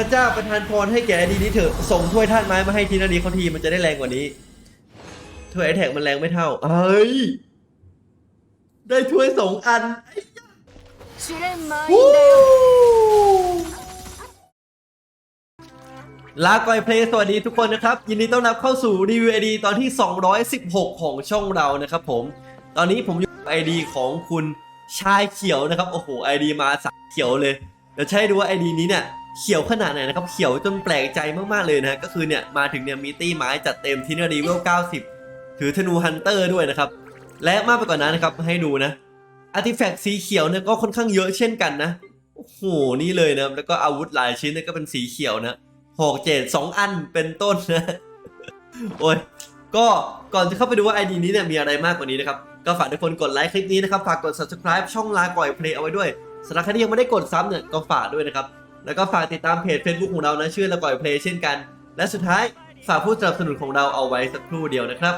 ระเจ้าประทานพรให้แกดีนี้เถอะส่งถ้วยธาตุไม้มาให้ทีนาดีเขาทีมันจะได้แรงกว่านี้ถ้วยไอแท็กมันแรงไม่เท่าเฮ้ยได้ถ้วยสองอันลาก่อยเพลย์สวัสดีทุกคนนะครับ ยินดีต้อนรับเข้าสู่รีวิวไอดีตอนที่ 216 ของช่องเรานะครับผม ตอนนี้ผมอยู่ไอดีของคุณชายเขียวนะครับ โอ้โหไอดีมาสายเขียวเลย เดี๋ยวใช้ดูว่าไอดีนี้เนี่ย เขียวขนาดไหนนะครับ เขียวจนแปลกใจมากๆเลยนะก็คือเนี่ยมาถึงเนี่ยมีตี้ไม้จัดเต็มที่เนอร์ดีเวล90 ถือธนูฮันเตอร์ด้วยนะครับ และมากไปกว่านั้นนะครับให้ดูนะอาร์ติแฟกต์สีเขียวเนี่ยก็ค่อนข้างเยอะเช่นกันนะโอ้โหนี่เลยนะแล้วก็อาวุธหลายชิ้นเนี่ยก็เป็นสีเขียวนะหกเจ็ดสองอันเป็นต้นนะโอ้ยก็ก่อนจะเข้าไปดูว่า ID นี้เนี่ยมีอะไรมากกว่านี้นะครับ ก็ฝากทุกคนกดไลค์คลิปนี้นะครับ ฝากกด subscribe ช่องลาก่อยเพลย์เอาไว้ด้วยสำหรับใครที่ยังไม่ได้กดซ้ำเนี่ยก็ฝากด้วยนะครับ แล้วก็ฝากติดตามเพจ Facebook ของเรานะชื่อละก่อยเพลย์เช่นกัน และสุดท้ายฝากผู้สนับสนุนของเราเอาไว้สักครู่เดียวนะครับ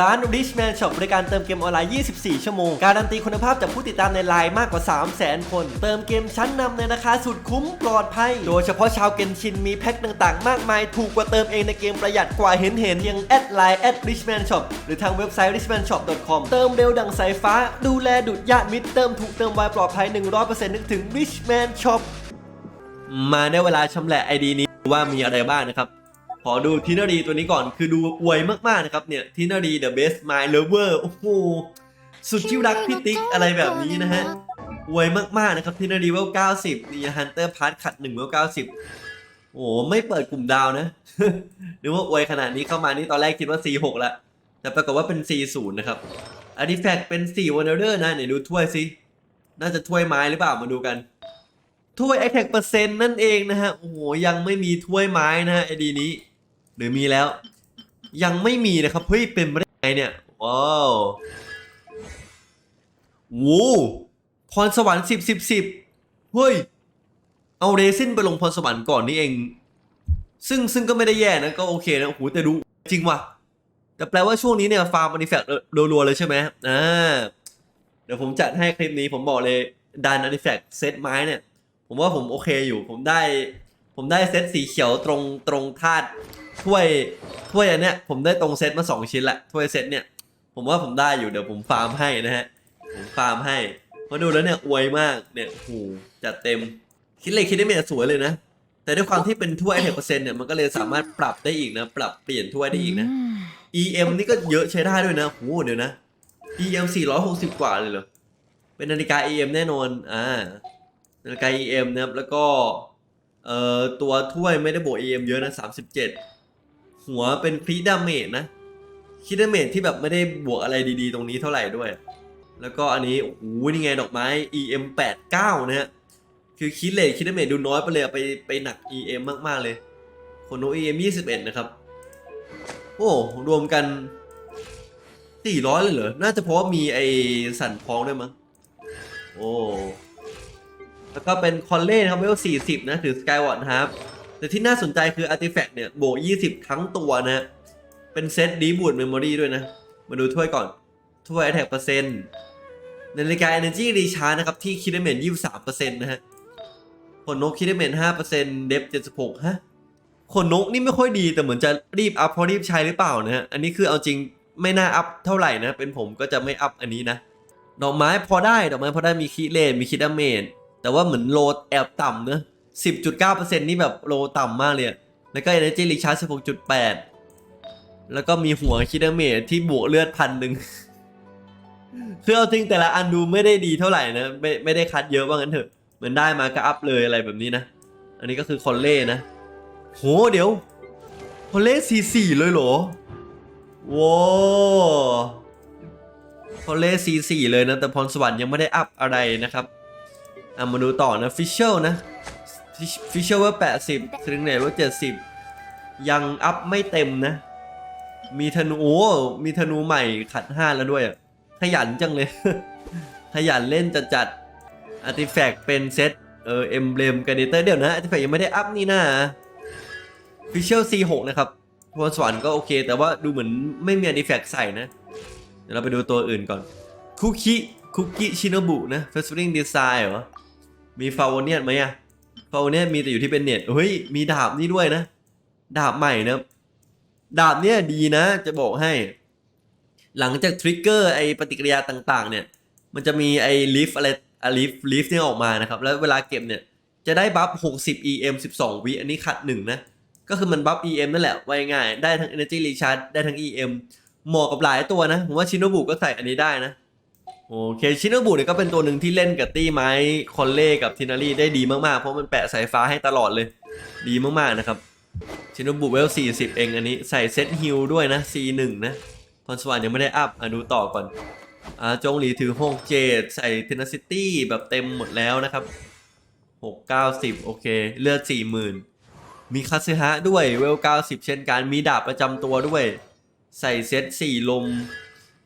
ร้าน Richman Shop บริการเติมเกมออนไลน์ 24 ชั่วโมง การันตีคุณภาพจากผู้ติดตามในไลน์มากกว่า 300,000 คน เติมเกมชั้นนำในราคาสุดคุ้มปลอดภัย โดยเฉพาะชาวเกนชินมีแพ็คต่างๆ มากมาย ถูกกว่าเติมเองในเกมประหยัดกว่าเห็นเห็นยังแอดไลน์แอด Richman Shop หรือทางเว็บไซต์ richmanshop.com เติมเร็วดังสายฟ้า ดูแลดุดญาติมิตรเติมถูกเติมไวปลอดภัย 100%นึกถึง Richman Shop มาได้เวลาชำแหละไอดีนี้ว่ามีอะไรบ้างนะครับ ขอดูทินารีตัวนี้ก่อนคือดูอวยมากๆนะครับเนี่ยทินารี the best my lover โอ้โหสุดที่รักพี่ติ๊กอะไรแบบนี้นะฮะอวยมากๆนะครับทินารีเวล 90นี่ฮันเตอร์พาร์ทขัด1เวล 90 โอ้โหไม่เปิดกลุ่มดาวนะหรือว่าอวยขนาดนี้เข้ามานี่ตอนแรกคิดว่า C6 ละแต่ปรากฏว่าเป็น C0 นะครับอาร์ติแฟกต์เป็น4วันเดอร์นะไหนดูถ้วยสิน่าจะถ้วยไม้หรือเปล่ามาดูกัน ถ้วย Attack เปอร์เซ็นต์นั่นเองนะฮะ โอ้โห ยังไม่มีถ้วยไม้นะฮะไอดีนี้ หรือมีแล้ว ยังไม่มีนะครับ เฮ้ย เป็นไปได้ไงเนี่ย ว้าวโว้พรสวรรค์สิบสิบสิบเฮ้ย เอาเรซินไปลงพรสวรรค์ก่อนนี่เอง ซึ่งซึ่งก็ไม่ได้แย่นะ ก็โอเคนะ โอ้โห แต่ดูจริงว่ะ แต่แปลว่าช่วงนี้เนี่ย ฟาร์มมัน f แฟกรัวๆเลยใช่ไหมอ่า เดี๋ยวผมจัดให้คลิปนี้ผมบอกเลยดันอน f แฟกเซตไม้เนี่ย ผมว่าผมโอเคอยู่ ผมได้ ผมได้เซตสีเขียวตรงตรงธาตุถ้วยถ้วยอันเนี้ยผมได้ตรงเซตมาสองชิ้นละถ้วยเซตเนี่ยผมว่าผมได้อยู่เดี๋ยวผมฟาร์มให้นะฮะผมฟาร์มให้เพราะดูแล้วเนี่ยอวยมากเนี่ยโหจัดเต็มคิดเลยคิดได้เมียสวยเลยนะ แต่ด้วยความที่เป็นถ้วยเเปอร์เซ็นต์เนี่ยมันก็เลยสามารถปรับได้อีกนะ ปรับเปลี่ยนถ้วยได้อีกนะ EM นี่ก็เยอะใช้ได้ด้วยนะโหเดี๋ยวนะ EM 460 กว่าเลยเหรอเป็นนาฬิกา EM แน่นอนอ่า นาฬิกา EM นะครับ แล้วก็เอ่อตัวถ้วยไม่ได้บวก EM เยอะนะ 37 หัวเป็นครีดาเมจนะครีดาเมจที่แบบไม่ได้บวกอะไรดีๆ ตรงนี้เท่าไหร่ด้วย แล้วก็อันนี้โอ้โหนี่ไงดอกไม้ EM 89นะฮะคือคิดเลทคิดาเมจดูน้อยไปเลยอะไปไปหนัก EM มาก ๆ เลย คนโน EM 21 นะครับ โอ้รวมกัน400เลยเหรอ น่าจะเพราะว่ามีไอสันพองด้วยมั้ง โอ้ แล้วก็เป็นคอนเล่นะครับเวล 40 นะถือสกายวอร์ดครับ แต่ที่น่าสนใจคืออาร์ติแฟกต์เนี่ยโบก20 ทั้งตัวนะ เป็นเซตดีบูดเมมโมรีด้วยนะ มาดูถ้วยก่อน ถ้วย Attack เปอร์เซ็นต์นาฬิกา Energy r e c h a r g นะครับ ที่คิดเมน23%นต์นะฮะขนนกคิดเมน5%เปอร์เซ็นต์เดฟ76ฮะขนนกนี่ไม่ค่อยดีแต่เหมือนจะรีบอัพเพราะรีบใช้หรือเปล่านะฮะอันนี้คือเอาจริงไม่น่าอัพเท่าไหร่นะ เป็นผมก็จะไม่อัพอันนี้นะ ดอกไม้พอได้ ดอกไม้พอได้มีคีเลนมีคิดาเมจ แต่ว่าเหมือนโลแอบต่ำเนอะ10.9%นี่แบบโลต่ำมากเลย แล้วก็ Energy Recharge 16.8 แล้วก็มีหัวคิดเมจที่บวกเลือดพันหนึ่งคือเอาจริงแต่ละอันดูไม่ได้ดีเท่าไหร่นะไม่ไม่ได้คัดเยอะว่างั้นเถอะเหมือนได้มาก็อัพเลยอะไรแบบนี้นะ อันนี้ก็คือคอนเล่นะ โหเดี๋ยวคอนเล่สี่สี่เลยเหรอว้าวคอนเล่สี่สี่เลยนะแต่พรสวรรค์ยังไม่ได้อัพอะไรนะครับ อะมาดูต่อนะฟิชเชลนะฟิชเชลว่าแปดสิบสริงเนตว่าเจ็ดสิบยังอัพไม่เต็มนะ มีธนูโอ้มีธนูใหม่ขัดห้าแล้วด้วยอะขยันจังเลย ขยันเล่นจัดจัดอาร์ติแฟกต์เป็นเซตเออเอ็มเบลมกันเตอร์เดี๋ยวนะอาร์ติแฟกต์ยังไม่ได้อัพนี่นะฟิชเชล C6 นะครับพรสวรรค์ก็โอเค แต่ว่าดูเหมือนไม่มีอาร์ติแฟกต์ใส่นะเดี๋ยวเราไปดูตัวอื่นก่อนคุกคิคุกกิชิโนบุนะเฟสติวัลดีไซน์เหรอ มีฟาวเนียนไหมอะฟฟาวเนี่ยมีแต่อยู่ที่เป็นเน็ตเฮ้ยมีดาบนี่ด้วยนะ ดาบใหม่นะดาบเนี่ยดีนะ จะบอกให้ หลังจากทริกเกอร์ไอปฏิกิริยาต่างๆ เนี่ย มันจะมีไอลิฟอะไรอลิฟลิฟเนี่ยออกมานะครับ แล้วเวลาเก็บเนี่ย จะได้บัฟ 60 EM 12 วิอันนี้ขัดหนึ่งนะ ก็คือมันบัฟ EM นั่นแหละไว้ง่าย ได้ทั้ง Energy Recharge ได้ทั้ง EM เหมาะกับหลายตัวนะ ผมว่าชินโนบุก็ใส่อันนี้ได้นะ โอเคชินโนบุเนี่ยก็เป็นตัวหนึ่งที่เล่นกับตี้ไม้คอนเล่กับทินารีได้ดีมากๆ เพราะมันแปะสายฟ้าให้ตลอดเลย ดีมากๆนะครับ ชินโนบุเวล 40 เองอันนี้ใส่เซตฮิลด้วยนะ C1 นะพรสวรรค์ยังไม่ได้อัพอดูต่อก่อนอ่าจงหลีถือหกเจดใส่เทนซิตี้แบบเต็มหมดแล้วนะครับหกเก้าสิบโอเค เลือดสี่หมื่นมีคาซึฮะด้วยเวลเก้าสิบเช่นกันมีดาบประจำตัวด้วย ใส่เซตสี่ลม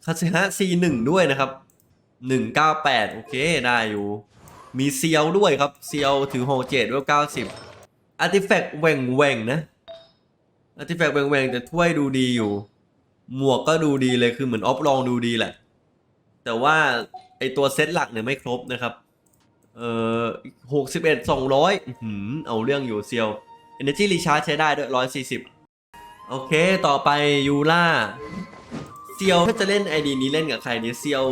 คาซึฮะซีหนึ่งด้วยนะครับ หนึ่งเก้าแปดโอเคได้อยู่ มีเซียวด้วยครับ เซียวถือหกเจ็ดเวลเก้าสิบอาร์ติแฟกต์แหว่งแหว่งนะอาร์ติแฟกต์แหว่งแหว่งแต่ถ้วยดูดีอยู่ หมวกก็ดูดีเลยคือเหมือนออฟลองดูดีแหละ แต่ว่าไอตัวเซตหลักเนี่ยไม่ครบนะครับ เอ่อหกสิบเอ็ดสองร้อยเอาเรื่องอยู่เซียว Energy Recharge ใช้ได้ด้วยร้อยสี่สิบโอเค ต่อไปยูล่าเซียวถ้าจะเล่นไอดีนี้เล่นกับใครเนี่ยเซียว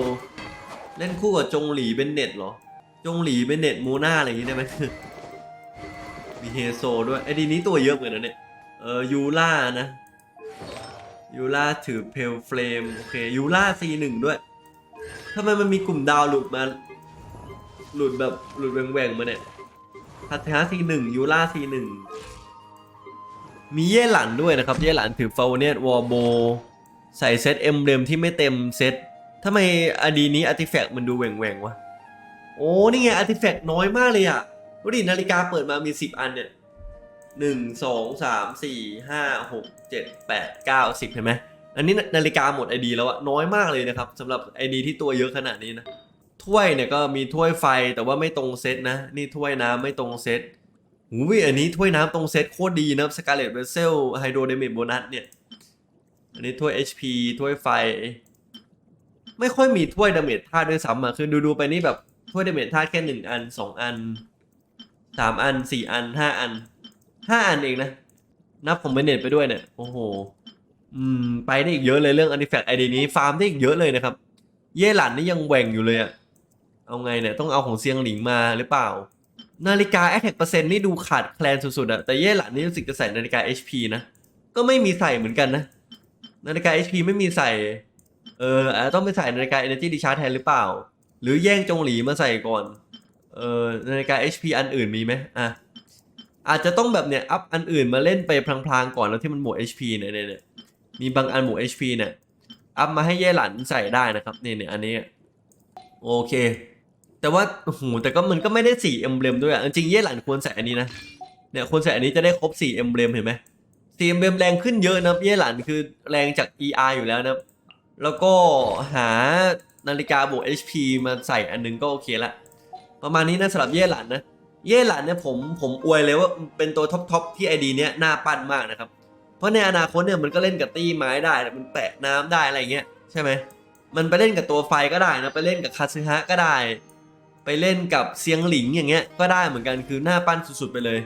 เล่นคู่กับจงหลีเบนเน็ตเหรอ จงหลีเบนเน็ตมูน่าอะไรอย่างงี้ได้ไหมมีเฮโซด้วยไอ้ดีนี้ตัวเยอะเหมือนกันะเนี่ย เออยูล่านะยูล่าถือเพลเฟลมโอเคยูล่าซีหนึ่งด้วยทำไมมันมีกลุ่มดาวหลุดมา หลุดแบบหลุดแหว่งๆมาเนี่ยพัทยาซีหนึ่งยูล่าซีหนึ่งมีเย่หลันด้วยนะครับ เย่หลันถือฟาวเนียวอร์โบ ใส่เซตเอ็มเบมที่ไม่เต็มเซต ทำไมอดีนี้อาร์ติแฟกต์มันดูแหว่งๆวะ โอ้นี่ไงอาร์ติแฟกต์น้อยมากเลยอะดูดินาฬิกาเปิดมามีสิบอันเนี่ยหนึ่งสองสามสี่ห้าหกเจ็ดแปดเก้าสิบเห็นไหมอันนี้นาฬิกาหมดไอดีแล้วอะน้อยมากเลยนะครับสำหรับไอดีที่ตัวเยอะขนาดนี้นะถ้วยเนี่ยก็มีถ้วยไฟแต่ว่าไม่ตรงเซตนะ นี่ถ้วยน้ำไม่ตรงเซตหูยอันนี้ถ้วยน้ำตรงเซตโคตรดีนะสกาเลตเวเซลไฮโดรเดเมจโบนัสเนี่ย อันนี้ถ้วย HP ถ้วยไฟ ไม่ค่อยมีถ้วยดาเมจธาด้วยซ้ำอะคือดูๆไปนี่แบบถ้วยดาเมจธาตุแค่หนึ่งอันสองอันสามอันสี่อันห้าอันห้าอันเองนะ นับของเบนเน็ตไปด้วยเนี่ยโอ้โหอืมไปได้อีกเยอะเลยเรื่องอัน i ิแฟกไอเดียนี้ฟาร์มได้อีกเยอะเลยนะครับ เย่หลันนี่ยังแหว่งอยู่เลยอะเอาไงเนี่ยต้องเอาของเซียงหลิงมาหรือเปล่า นาฬิกาแอคแท็กเปอร์เซ็นต์นี่ดูขาดแคลนสุดๆอะแต่เย่หลันนี่รู้สึกจะใส่นาฬิกา HP นะก็ไม่มีใส่เหมือนกันนะ นาฬิกา HP ไม่มีใส่ เอออาจจะต้องไปใส่นาฬิกา Energy Recharge แทนหรือเปล่า หรือแย่งจงหลีมาใส่ก่อน เออนาฬิกา HP อันอื่นมีไหมอะอาจจะต้องแบบเนี่ยอัพอันอื่นมาเล่นไปพลางๆก่อนแล้วที่มันหมด HP เนี่ยเนี่ยเนี่ยมีบางอันหมด HP เนี่ยอัพมาให้เย่หลันใส่ได้นะครับนี่เนี่ยอันนี้โอเค แต่ว่าโอ้โหแต่ก็มันก็ไม่ได้สี่เอ็มเบลมด้วยอะจริงๆเย่หลันควรใส่อันนี้นะเนี่ยควรใส่อันนี้จะได้ครบสี่เอ็มเบลมเห็นไหมสี่เอ็มเบลมแรงขึ้นเยอะนะเย่หลันคือแรงจาก ER อยู่แล้วนะ แล้วก็หานาฬิกาบวก HP มาใส่อันนึงก็โอเคละ ประมาณนี้นะสำหรับเย่หลันนะ เย่หลันเนี่ยผมผมอวยเลยว่าเป็นตัวท็อปทอปที่ไอดีเนี้ยน่าปั้นมากนะครับ เพราะในอนาคตเนี่ยมันก็เล่นกับตี้ไม้ได้ มันแปะน้ำได้อะไรเงี้ยใช่ไหม มันไปเล่นกับตัวไฟก็ได้นะ ไปเล่นกับคาซึฮะก็ได้ ไปเล่นกับเซียงหลิงอย่างเงี้ยก็ได้เหมือนกันคือหน้าปั้นสุดๆไปเลย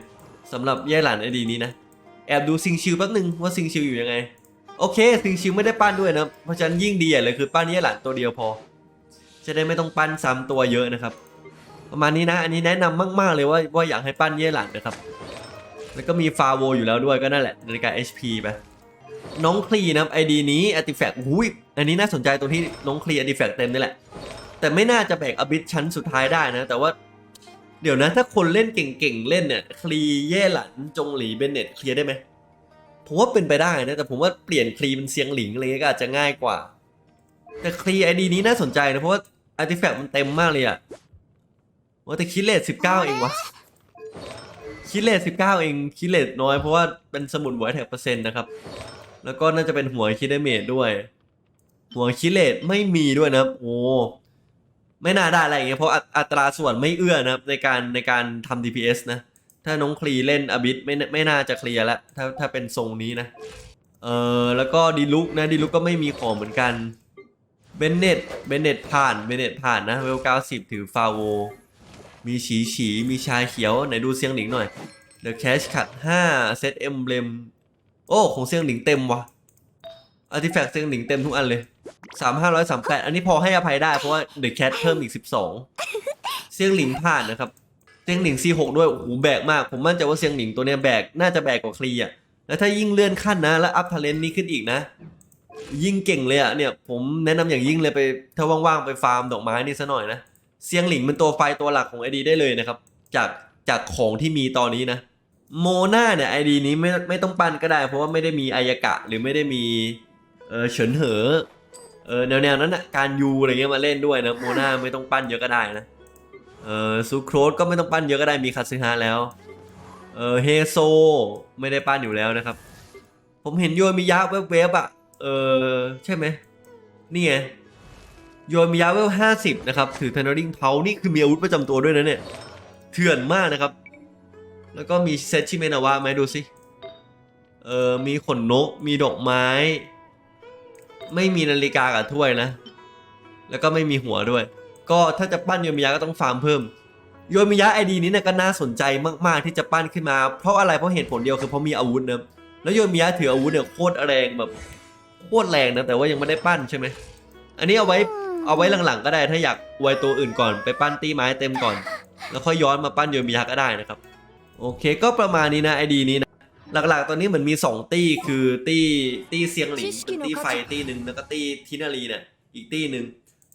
สำหรับเย่หลันไอดีนี้นะ แอบดูซิงชิวแป๊บนึงว่าซิงชิวอยู่ยังไง โอเคซิงชิวไม่ได้ปั้นด้วยนะเพราะฉะนั้นยิ่งดีเลยคือปั้นเย่หลันตัวเดียวพอ จะได้ไม่ต้องปั้นซ้ำตัวเยอะนะครับ ประมาณนี้นะ อันนี้แนะนำมากๆเลยว่าว่าอยากให้ปั้นเย่หลันนะครับ แล้วก็มีฟาโวอยู่แล้วด้วยก็นั่นแหละนาฬิกา HP ไปน้องคลีนะครับไอดีนี้อาร์ติแฟกต์หุ้ยอันนี้น่าสนใจตรงที่น้องคลีอาร์ติแฟกต์เต็มนี่แหละ แต่ไม่น่าจะแบกอบิทชั้นสุดท้ายได้นะ แต่ว่าเดี๋ยวนะถ้าคนเล่นเก่งๆเล่นเนี่ยคลีเย่หลันจงหลีเบนเน็ตเคลียร์ได้ไหม ผมว่าเป็นไปได้นะ แต่ผมว่าเปลี่ยนคลีเป็นเสียงหลิงเงี้ยก็อาจจะง่ายกว่า แต่คลีไอดีนี้น่าสนใจนะ เพราะว่าอาร์ติแฟกต์มันเต็มมากเลยอะว่าแต่คิเลทสิบเก้าเองวะคิเลทสิบเก้าเองคิเลทน้อยเพราะว่าเป็นสมุดหัวแท็กเปอร์เซ็นต์นะครับ แล้วก็น่าจะเป็นหัวคิดเดเมจด้วย หัวคิเลทไม่มีด้วยนะโอ้ไม่น่าได้อะไรอย่างเงี้ยเพราะอัอัตราส่วนไม่เอื้อนะครับในการในการทำ DPS นะ ถ้าน้องคลีเล่นอบิทไม่ไม่น่าจะเคลียร์แล้วถ้าถ้าเป็นทรงนี้นะ เออแล้วก็ดีลุกนะดีลุกก็ไม่มีของเหมือนกันเบนเน็ตเบนเน็ตผ่านเบนเน็ตผ่านนะเวลเก้าสิบถือฟาโว มีฉีฉีมีชาเขียว ไหนดูเซียงหลิงหน่อย The Cash Cut 5เซตเอ็มเบลมโอ้ของเซียงหลิงเต็มว่ะอาร์ติแฟกต์เซียงหลิงเต็มทุกอันเลย3 5 3 8อันนี้พอให้อภัยได้เพราะว่า The Cat เพิ่มอีก12เซียงหลิงผ่านนะครับ ซียงหลิง C6 ด้วยโอ้โหแบกมาก ผมมั่นใจว่าเซียงหลิงตัวเนี้ยแบกน่าจะแบกกว่าคลีอะแล้วถ้ายิ่งเลื่อนขั้นนะ แล้วอัพท l เลนต์นี้ขึ้นอีกนะ ยิ่งเก่งเลยอะเนี่ยผมแนะนำอย่างยิ่งเลยไปถ้าว่างๆไปฟาร์มดอกไม้นี่ซะหน่อยนะเซียงหลิงเป็นตัวไฟตัวหลักของไอดีได้เลยนะครับ จากจากของที่มีตอนนี้นะโมนาเนี่ยไอดีนี้ไม่ไม่ต้องปั้นก็ได้ เพราะว่าไม่ได้มีอายกะหรือไม่ได้มีเออเฉินเหอเออแนวแนวนั้นอะการยูอะไรเงี้ยมาเล่นด้วยนะโมนาไม่ต้องปั้นเยอะก็ได้นะ เออซูโครสก็ไม่ต้องปั้นเยอะก็ได้มีคาซึฮะแล้ว เออเฮโซไม่ได้ปั้นอยู่แล้วนะครับ ผมเห็นโยมิยะเว็บๆอะ เออใช่ไหมนี่ไงโยมียาเวลห้าสิบนะครับ ถือ t ทน n ริงเพานี่คือมีอาวุธประจำตัวด้วยนะเนี่ย เถื่อนมากนะครับ แล้วก็มีเซตชิเมนาวะไหมดูสิ เออมีขนนก มีดอกไม้ ไม่มีนาฬิกากับถ้วยนะ แล้วก็ไม่มีหัวด้วย ก็ถ้าจะปั้นโยมิยะก็ต้องฟาร์มเพิ่มโยมิยะไอดีนี้เนี่ยก็น่าสนใจมากๆที่จะปั้นขึ้นมา เพราะอะไรเพราะเหตุผลเดียวคือเพราะมีอาวุธนะแล้วโยมิยะถืออาวุธเนี่ยโคตรแรงแบบโคตรแรงนะแต่ว่ายังไม่ได้ปั้นใช่ไหมอันนี้เอาไว้เอาไว้หลังๆก็ได้ถ้าอยากไวตัวอื่นก่อนไปปั้นตีไม้เต็มก่อน แล้วค่อยย้อนมาปั้นโยมิยะก็ได้นะครับ โอเคก็ประมาณนี้นะไอดีนี้นะหลักๆ ตอนนี้เหมือนมี 2 ตี้คือตี้ตี้เซียงหลิงเป็นตี้ไฟตี้หนึ่งแล้วก็ตี้ทินารีเนี่ยอีกตี้หนึ่ง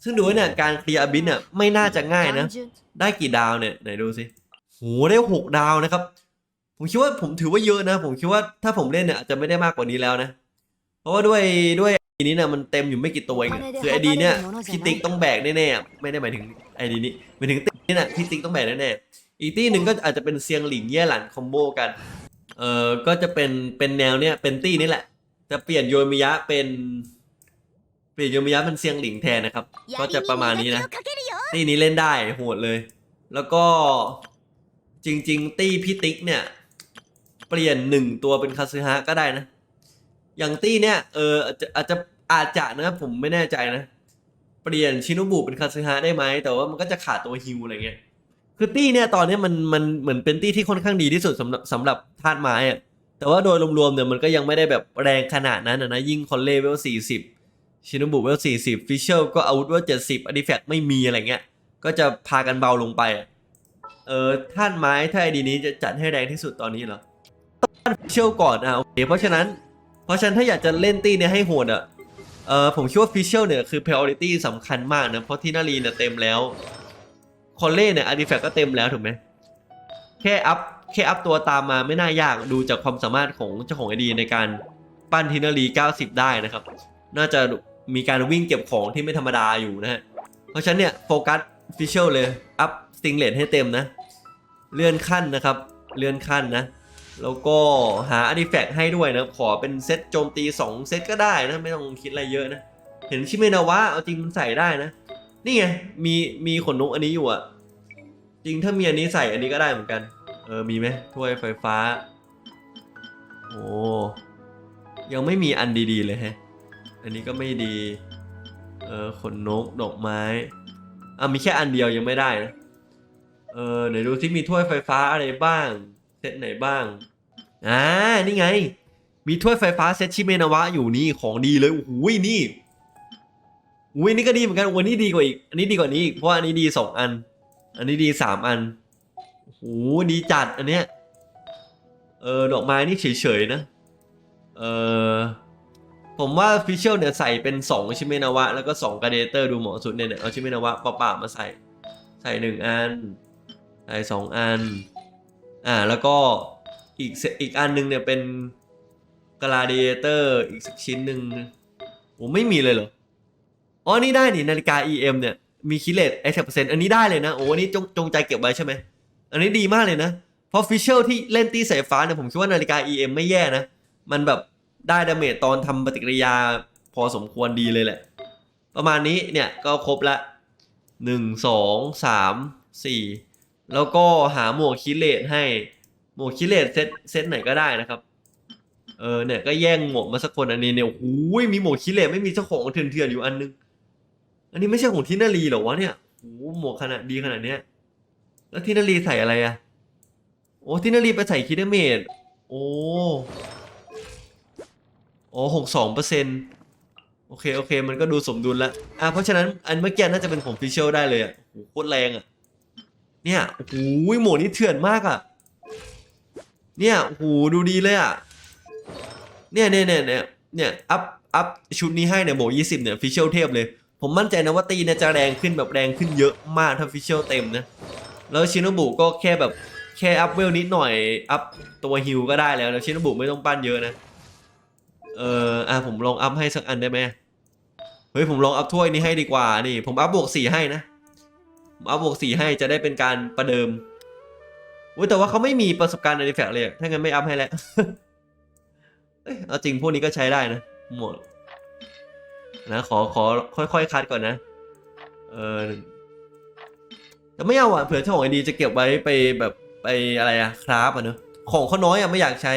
ซึ่งดูว่าเนี่ยการเคลียร์อบินเนี่ยไม่น่าจะง่ายนะ単純ได้กี่ดาวเนี่ยไหนดูสิโหได้หกดาวนะครับ ผมคิดว่าผมถือว่าเยอะนะ ผมคิดว่าถ้าผมเล่นเนี่ยอาจจะไม่ได้มากกว่านี้แล้วนะ เพราะว่าด้วยด้วยไอดีนี้เนี่ยมันเต็มอยู่ไม่กี่ตัวเองอะคือไอดีเนี่ยพี่ติ๊กต้องแบกแน่ๆอะไม่ได้หมายถึงไอดีนี้หมายถึงตี้นี่นะพี่ติ๊กต้องแบกแน่ๆอีกตี้หนึ่งก็อาจจะเป็นเซียงหลิงแย่หลันคอมโบกันเอ่อก็จะเป็นเป็นแนวเนี้ยเป็นตี้นี่แหละจะเปลี่ยนโยมิยะเป็น เปลี่ยนโยมิยะเป็นเซียงหลิงแทนนะครับ ก็จะประมาณนี้นะตี้นี้เล่นได้โหดเลย แล้วก็จริง ๆ ตี้พี่ติ๊กเนี่ย เปลี่ยนหนึ่งตัวเป็นคาซึฮะก็ได้นะ อย่างตี้เนี่ยเอออาจจะอาจจะอาจจะนะผมไม่แน่ใจนะ เปลี่ยนชินุบุเป็นคาซึฮะได้ไหมแต่ว่ามันก็จะขาดตัวฮิวอะไรเงี้ยคือตี้เนี่ยตอนนี้มันมันเหมือนเป็นตี้ที่ค่อนข้างดีที่สุดสำหรับสำหรับธาตุไม้อะแต่ว่าโดยรวมๆเนี่ยมันก็ยังไม่ได้แบบแรงขนาดนั้นอะนะยิ่งคอนเล่เวลสี่สิบ ชินุบุเวลสี่สิบฟิชเชลก็อาวุธเวลเจ็ดสิบอดิแฟกไม่มีอะไรเงี้ย ก็จะพากันเบาลงไป เออธาตุไม้ถ้าไอดีนี้จะจัดให้แรงที่สุดตอนนี้เหรอต้องฟิชเชลก่อนอะโอเคเพราะฉะนั้น เพราะฉะนั้นถ้าอยากจะเล่นตีเนี่ยให้โหดอะเออผมคิดว่าฟิชเชลเนี่ยคือ priority สำคัญมากนะเพราะที่นารีเนี่ยเต็มแล้วคอลเล่เนี่ยอาร์ติแฟกก็เต็มแล้วถูกไหมแค่อัพแค่อัพตัวตามมาไม่น่ายากดูจากความสามารถของเจ้าของไอดีในการปั้นทินารี 90 ได้นะครับ น่าจะ มีการวิ่งเก็บของที่ไม่ธรรมดาอยู่นะฮะ เพราะฉะนั้นเนี่ยโฟกัสฟิชเชลเลย อัพสติงเลตให้เต็มนะ เลื่อนขั้นนะครับ เลื่อนขั้นนะ แล้วก็หาอาร์ติแฟกต์ให้ด้วยนะ ขอเป็นเซตโจมตี 2 เซตก็ได้นะ ไม่ต้องคิดอะไรเยอะนะ เห็นชิเมนาวะเอาจริงมันใส่ได้นะ นี่ไง มีมีขนนกอันนี้อยู่อะจริงถ้ามีอันนี้ใส่อันนี้ก็ได้เหมือนกัน เออ มีไหมถ้วยไฟฟ้า โอ้ยังไม่มีอันดีๆเลยแฮะ อันนี้ก็ไม่ดี เออขนนกดอกไม้ อะมีแค่อันเดียวยังไม่ได้นะ เออไหนดูที่มีถ้วยไฟฟ้าอะไรบ้าง เซตไหนบ้าง อ่า นี่ไง มีถ้วยไฟฟ้าเซตชิเมนาวะอยู่นี่ของดีเลย โอ้โหนี่อุ้ยนี่ก็ดีเหมือนกันวันนี้ดีกว่าอีก อันนี้ดีกว่านี้อีก เพราะอันนี้ดีสองอัน อันนี้ดีสามอัน โอ้โห ดีจัดอันเนี้ย เออ ดอกไม้นี่เฉยๆนะ เออ ผมว่าฟิชเชลเนี่ยใส่เป็น2ชิเมนาวะ แล้วก็2กาเดเตอร์ดูเหมาะสุดเนี่ยเอาชิเมนาวะเปล่าๆมาใส่ ใส่หนึ่งอัน ใส่สองอัน อ่าแล้วก็อีกอีกอันหนึงเนี่ยเป็นกา a าเดเตอร์อีกสักชิ้นหนึ่งโอ้ไม่มีเลยเหรอ อ๋อ นี่ได้นี่นาฬิกา EM เนี่ย มีคิเลตไอเปอร์เซ็นต์อันนี้ได้เลยนะ โอ้อันนี้จงจงใจเก็บไว้ใช่ไหม อันนี้ดีมากเลยนะ เพราะฟิชเชลที่เล่นตีสายฟ้าเนี่ยผมคิดว่านาฬิกา EM ไม่แย่นะ มันแบบ ได้ดาเมจตอนทำปฏิกิริยาพอสมควรดีเลยแหละ ประมาณนี้เนี่ยก็ครบละหนึ่งสองสามสี่แล้วก็หาหมวกคิเลตให้หมวกคิเลตเซตเซตไหนก็ได้นะครับ เออเนี่ยก็แย่งหมวกมาสักคนอันนี้เนี่ยโอ้ยมีหมวกคิเลตไม่มีเจ้าของเถื่อนๆอยู่อันนึง อันนี้ไม่ใช่ของทินารีหรอวะเนี่ยโอ้หมวกขนาดดีขนาดเนี้ย แล้วที่นารีใส่อะไรอะโอ้ที่นารีไปใส่คิดเมดโอ้ โอ้หกสองเปอร์เซ็นต์โอเคโอเค มันก็ดูสมดุลแล้วอะเพราะฉะนั้นอันเมื่อกี้น่าจะเป็นของฟิชเชลได้เลยอะโอ้โหโคตรแรงอะ เนี่ยโอ้โหโหมดนี้เถื่อนมากอะ เนี่ยโอ้โหดูดีเลยอะ เนี่ยเนี่ยเนี่ยเนี่ยเนี่ยอัพอัพชุดนี้ให้เนี่ยโหมดยี่สิบเนี่ยฟิชเชลเทพเลย ผมมั่นใจนะว่าตีเนี่ยจะแรงขึ้นแบบแรงขึ้นเยอะมากถ้าฟิชเชลเต็มนะ แล้วชินโนบุก็แค่แบบแค่อัพเวลนิดหน่อยอัพตัวฮิลก็ได้แล้วแล้วชินโนบุไม่ต้องปั้นเยอะนะ เอออะผมลองอัพให้สักอันได้ไหมเฮ้ยผมลองอัพถ้วยนี้ให้ดีกว่านี่ ผมอัพบวกสี่ให้นะผมอัพบวกสี่ให้จะได้เป็นการประเดิมอุ้ยแต่ว่าเขาไม่มีประสบการณ์ในแฟกเลยถ้างั้นไม่อัพให้แล้วเอ้ยเอาจริงพวกนี้ก็ใช้ได้นะหมดนะขอขอค่อยๆคัดก่อนนะ เออแต่ไม่เอาอะเผื่อเจ้าของไอดีจะเก็บไว้ไปแบบไปอะไรอะคราฟอะเนอะของเขาน้อยอะไม่อยากใช้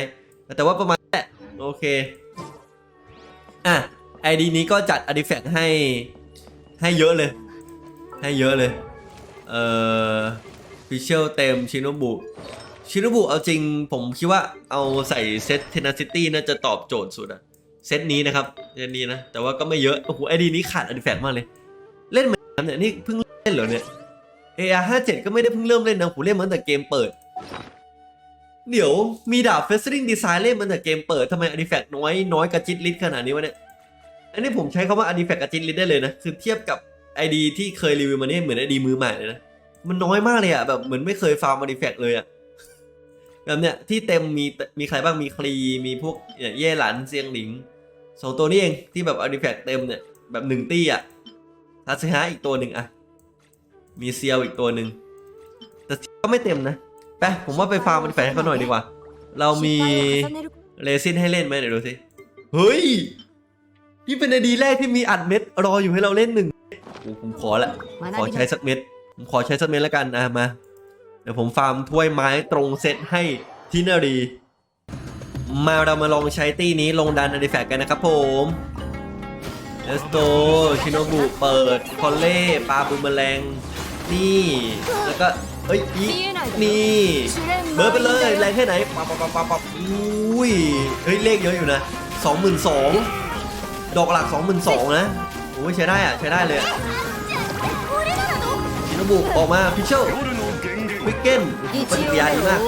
แต่ว่าประมาณนี้แหละโอเค อะไอดีนี้ก็จัดอ r t ิแฟกให้ให้เยอะเลย ให้เยอะเลย เอ่อฟิเชียลเต็มชินโนบุชินโนบุเอาจริงผมคิดว่าเอาใส่เซตเทนาซิตี้น่าจะตอบโจทย์สุดอะเซตนี้นะครับเซตนี้นะ แต่ว่าก็ไม่เยอะ โอ้โหไอดีนี้ขาดอ r t ิแฟกมากเลย เล่นเหมือนกันเนี่ยนี่เพิ่งเล่นเหรอเนี่ย AR 57ก็ไม่ได้เพิ่งเริ่มเล่นนะผมเล่นมาตั้งแต่เกมเปิด เดี๋ยวมีดาบ f e s t e r i n g Design เล่นมาตั้งแต่เกมเปิดทำไมอ r t ิแฟกน้อยน้อยกระจิตลิดขนาดนี้วะเนี่ย อันนี้ผมใช้คำว่าอ r t ิแฟกกระจิตลิดได้เลยนะ คือเทียบกับ ID ที่เคยรีวิวมาเนี่ยเหมือน ID มือใหม่เลยนะ มันน้อยมากเลยอะแบบเหมือนไม่เคยฟาร์มอ r t ิแฟกเลยอะแบบเนี้ยที่เต็มมีมีใครบ้างมีคลีมีพวกเยเย่หลันเซียงหลิงสองตัวนี้เองที่แบบอ r t ิแฟกเต็มเนี่ยแบบหนึ่งตี้อะทัศฮะอีกตัวหนึ่งอะมีเซียวอีกตัวหนึ่งแต่ก็ไม่เต็มนะ ไปผมว่าไปฟาร์มมันแฝงเขาหน่อยดีกว่า เรามีเลซินให้เล่นไหมเดี๋ยวดูสิ เฮ้ย นี่เป็นไอดีแรกที่มีอัดเม็ดรออยู่ให้เราเล่นหนึ่งผมขอละ ขอใช้สักเม็ด ผมขอใช้สักเม็ดแล้วกันนะมา เดี๋ยวผมฟาร์มถ้วยไม้ตรงเซตให้ทินารี มาเรามาลองใช้ตี้นี้ลงดันอาริแฟกกันนะครับผมเอสโตชิโนบุเปิด คอลเล่ ปลาบูมแมลง นี่ แล้วก็ เอ้ยอีนี่เบอร์ไปเลยแรงแค่ไหนปั๊บปั๊บปั๊บปั๊บอุ้ยเฮ้ยเลขเยอะอยู่นะสองหมื่นสองดอกหลักสองหมื่นสองนะโอ้ยใช้ได้อะใช้ได้เลยชินบุออกมาพิเชลวิกเก้นปฏิกิริยาดีมาก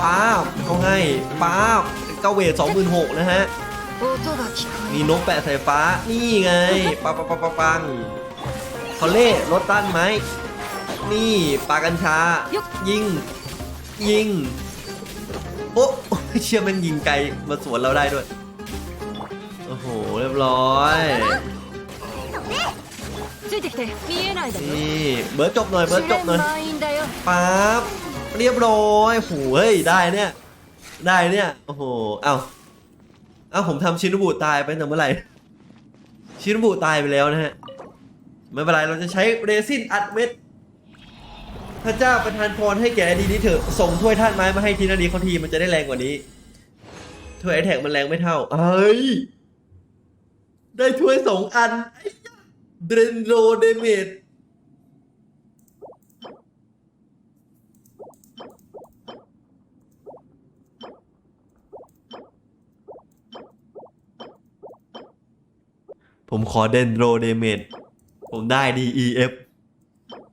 ป้าเขาให้ป้าเก้าเวทสองหมื่นหกนะฮะมีนกแปะสายฟ้านี่ไงปังปังปังปังเขาเล่รถตั้นไหม นี่ปากัญชา ยิง ยิง โอ้เชื่อมันยิงไกลมาสวนเราได้ด้วย โอ้โห เรียบร้อยนี่เบิร์ดจบหน่อยเบิร์ดจบหน่อยปั๊บเรียบร้อยโหเฮ้ยได้เนี่ย ได้เนี่ย โอ้โห เอ้าเอ้าผมทำชินบุตายไปตั้งเมื่อไหร่ ชินบุตายไปแล้วนะฮะ ไม่เป็นไรเราจะใช้เรซินอัดเม็ด พระเจ้าประทานพรให้แก่ดีนี้เถอะ ส่งถ้วยท่านไม้มาให้ทีนาดีเขาทีมันจะได้แรงกว่านี้ถ้วยไอแท็กมันแรงไม่เท่าเอ้ย ได้ถ้วยสองอันเดรนโรเดเมดผมขอเดนโรเดเมดผมได้ DEF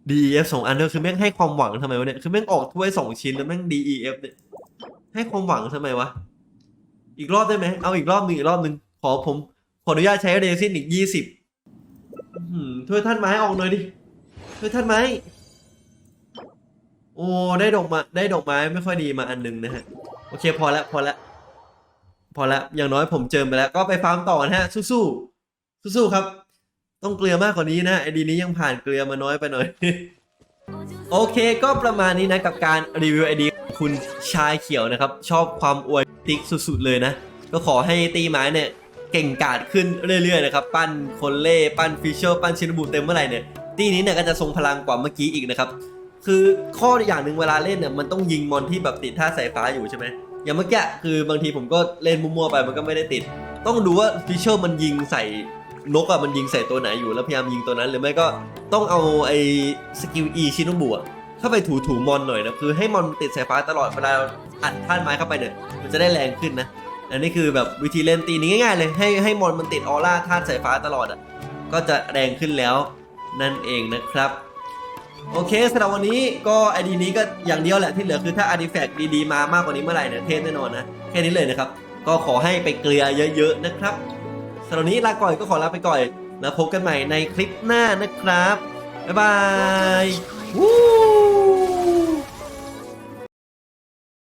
DEF สองอันเดียวคือแม่งให้ความหวังทำไมวะเนี่ย คือแม่งออกถ้วยสองชิ้นแล้วแม่ง DEF เนี่ย ให้ความหวังทำไมวะ อีกรอบได้ไหม เอาอีกรอบหนึ่งอีกรอบหนึ่งขอผมขออนุญาตใช้เรซินอีกยี่สิบถ้วยท่านไม้ออกหน่อยดิถ้วยท่านไม้ โอ้ได้ดอกไม้ได้ดอกไม้ไม่ค่อยดีมาอันหนึ่งนะฮะ โอเคพอแล้วพอแล้วพอแล้วอย่างน้อยผมเจิมไปแล้ว ก็ไปฟาร์มต่อนะฮะ สู้ๆสู้ๆครับ ต้องเกลือมากกว่านี้นะไอดีนี้ยังผ่านเกลือมาน้อยไปหน่อย โอเคก็ประมาณนี้นะกับการรีวิวไอดีคุณชายเขียวนะครับ ชอบความอวยติ๊กสุดๆเลยนะ ก็ขอให้ตีไม้เนี่ยเก่งกาจขึ้นเรื่อยๆนะครับ ปั้นคนเล่ปั้นฟิชเชอร์ปั้นชินบูเต็มเมื่อไหร่เนี่ยตีนี้เนี่ยก็จะทรงพลังกว่าเมื่อกี้อีกนะครับ คือข้ออย่างหนึ่งเวลาเล่นเนี่ยมันต้องยิงมอนที่แบบติดท่าสายฟ้าอยู่ใช่ไหมอย่างเมื่อกี้คือบางทีผมก็เล่นมั่วๆไปมันก็ไม่ได้ติด ต้องดูว่าฟิชเชอร์มันยิงใส่ นกอะมันยิงใส่ตัวไหนอยู่แล้วพยายามยิงตัวนั้นหรือไม่ก็ต้องเอาไอ้สกิล E ชิโนบุอะเข้าไปถูถูมอนหน่อยนะคือให้มอนติดสายฟ้าตลอดเวลาเราอัดท่านไม้เข้าไปเนี่ยมันจะได้แรงขึ้นนะ อันนี้คือแบบวิธีเล่นตีนี้ง่ายๆเลยให้ให้มอนมันติดออร่าธาตุสายฟ้าตลอดอะก็จะแรงขึ้นแล้วนั่นเองนะครับโอเคสำหรับวันนี้ก็ไอดีนี้ก็อย่างเดียวแหละที่เหลือคือถ้าอาร์ติแฟกต์ดีๆมามากกว่านี้เมื่อไหร่เนี่ยเทพแน่นอนนะ แค่นี้เลยนะครับ ก็ขอให้ไปเกลือเยอะๆนะครับ สำหรับนนี้ลาก่อยก็ขอลาไปก่อนแล้วพบกันใหม่ในคลิปหน้านะครับ บ๊ายบายวู้